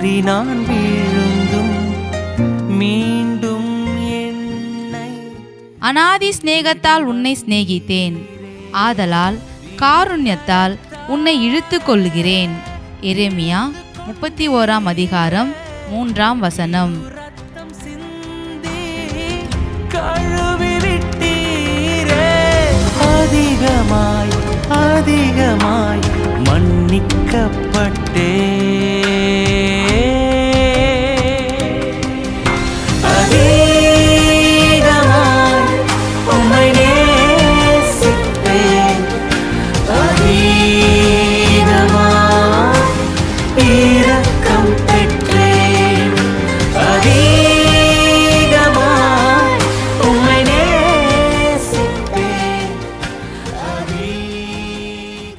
நான் வீழுந்தும் மீண்டும் என்னை அனாதி சிநேகத்தால் உன்னை சிநேகித்தேன். ஆதலால் காருண்யத்தால் உன்னை இழுத்து கொள்கிறேன் எரேமியா முப்பத்தி ஓராம் அதிகாரம் மூன்றாம் வசனம். அதிகமாய் அதிகமாய் மன்னிக்கப்பட்டே.